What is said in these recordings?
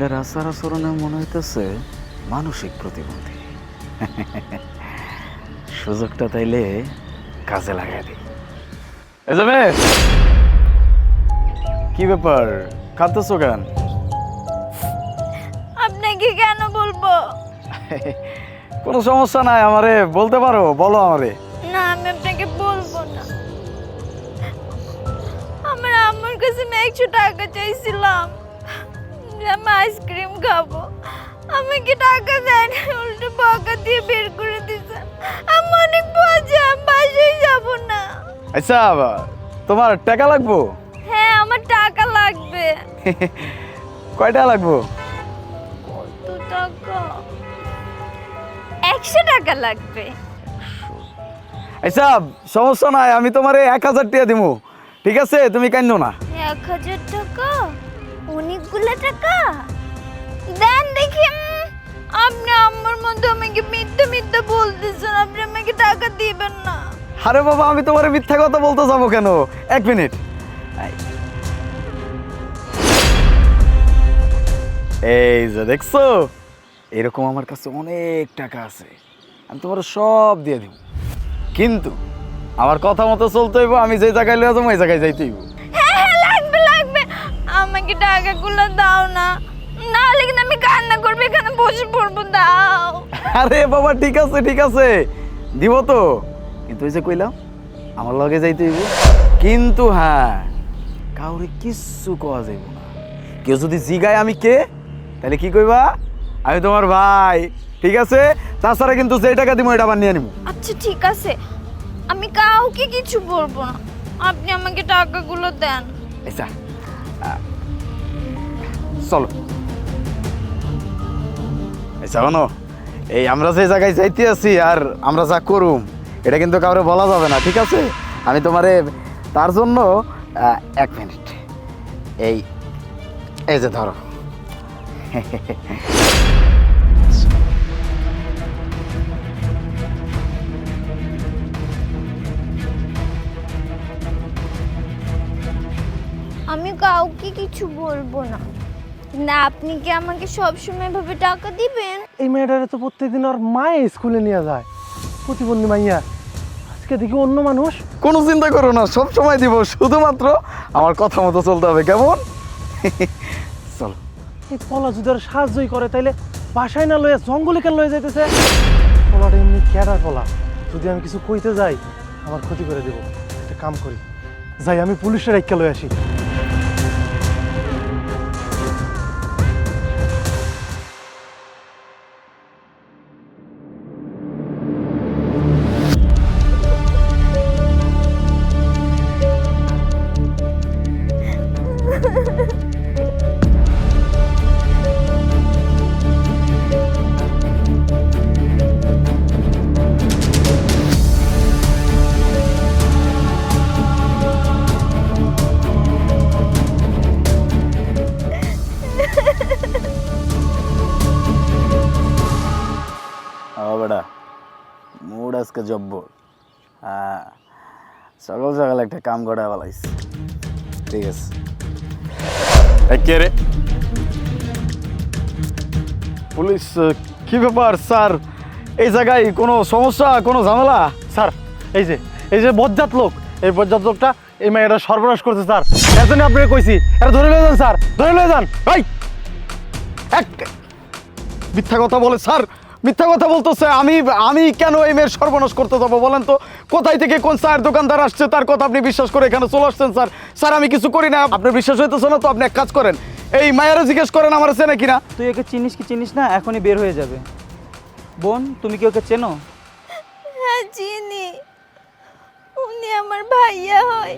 মেয়েটার আচার আচরণে মনে হইতেছে মানসিক প্রতিবন্ধী। সুযোগটা তাইলে কাজে লাগাই দিই। যাবে কি ব্যাপার? কাঁদতেছো কেন? আপনাকে কেন বলব? কোনো সমস্যা নাই আমারে বলতে পারো বলো আমারে। না আমি আপনাকে বলব না। আমার আম্মুর কাছে আমি একশো টাকা চাইছিলাম। আমি আইসক্রিম খাব। আমাকে টাকা দেন উল্টো বকা দিয়ে বের করে দিছে। আমি অনেক আমি বাসায় যাব না। আচ্ছা তোমার টাকা লাগবো? হ্যাঁ আমার টাকা লাগবে। কয় টাকা লাগবো? কত টাকা? একশো টাকা লাগবে। আচ্ছা সমস্যা নাই আমি তোমার এক হাজার টাকা দিব ঠিক আছে তুমি কান্দো না। এক হাজার টাকা? অনেকগুলো টাকা? দেন দেখি আপনি আমার মধ্যে আমাকে মিথ্যে মিথ্যে বলতেছেন, আপনি আমাকে টাকা দিবেন না। আরে বাবা, আমি তোমার মিথ্যা কথা বলতে যাব কেন? এক মিনিট। এই। যে দেখছ? এরকম আমার কাছে অনেক টাকা আছে। আমি তোমার সব দিয়ে দিব। কিন্তু আমার কথা মতো চলতে হইব, আমি যে জায়গায় লয়ে যাব, ওই জায়গায় যাইতে হইব। আমাকে টাকাগুলো দাও না? না হলে কিন্তু আমি কান্না করব এখানে বসে পড়ব দাও। আরে বাবা ঠিক আছে ঠিক আছে। দিব তো। কিন্তু ওই যে কইলাম আমার লগে যাইতে হইব। কিন্তু হ্যাঁ কাউরে কিচ্ছু কোয়া যাইব না। কেউ যদি জিগায় আমি কে তাহলে কি কইবা? আমি তোমার ভাই ঠিক আছে? তাছাড়া কিন্তু যে টাকা দিব এটা আবার নিয়ে নিব আচ্ছা ঠিক আছে। আমি কাউকে কিছু বলব না। আপনি আমাকে টাকাগুলো দেন। আচ্ছা চলো। আচ্ছা শোনো এই আমরা যে জায়গায় যাইতে আছি আর আমরা যা করুম, এটা কিন্তু কাউরে বলা যাবে না, ঠিক আছে? আমি তোমারে তার জন্য এক মিনিট। এই এই যে ধরো। আমি কাউকে কিছু বলব না। না আপনি কি আমাকে সব সময় এভাবে টাকা দিবেন? এই মেয়েটারে তো প্রত্যেকদিন ওর মায়ে স্কুলে নিয়ে যায়। প্রতিবন্ধী মাইয়া আজকে দেখি অন্য মানুষ। কোনো চিন্তা করো না সব সময় দিব শুধুমাত্র আমার কথা মতো চলতে হবে কেমন? চলো। এই পলা যদি ওর সাহায্যই করে তাইলে বাসায় না লয়ে জঙ্গলে কেন লয়ে যাইতেছে? পলাটা এমনি ক্যাডার পলা। যদি আমি কিছু কইতে যাই আমার ক্ষতি করে দেব। একটা কাম করি। যাই আমি পুলিশের একটা লয়ে আসি। আজকে জব্বর হ্যাঁ সকাল সকাল একটা কাম করা বলাইস ঠিক আছে। কে রে? পুলিশ কি ব্যাপার স্যার? এই জায়গায় কোনো সমস্যা কোনো ঝামেলা? স্যার এই যে এই যে বজ্জাত লোক এই বজ্জাত লোকটা এই মেয়েটা সর্বনাশ করছে স্যার। এর জন্য আপনাকে কইছি এটা ধরে লয়ে যান স্যার। ধরে লয়ে যান ভাই! এক মিথ্যা কথা বলে স্যার। মিথ্যা কথা বলতেছে আমি আমি কেন এই মেয়ের সর্বনাশ করতে যাব বলেন তো? কোথায় থেকে কোন চায়ের দোকানদার আসছে? তার কথা আপনি বিশ্বাস করে এখানে চলে আসছেন স্যার। স্যার আমি কিছু করি না। আপনার বিশ্বাস হইতেছে না তো আপনি এক কাজ করেন। এই মায়েরা জিজ্ঞেস করেন আমার চেনে কিনা? তুই একে চিনিস কি চিনিস না এখনই বের হয়ে যাবে। বোন তুমি কি ওকে চেনো? হ্যাঁ চিনি। উনি আমার ভাইয়া হয়।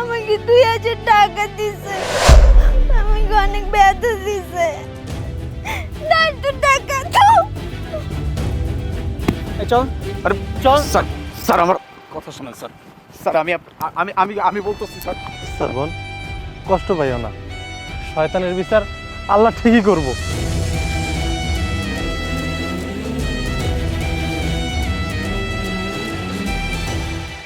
আমাকে দুই হাজার টাকা দিছে। আমাকে অনেক ব্যথা দিছে। চল আরে চল স্যার স্যার আমার কথা শোনেন স্যার স্যার আমি আমি আমি আমি বলতেছি স্যার স্যার বল। কষ্ট পাইও না। শয়তানের বিচার আল্লাহ ঠিকই করব।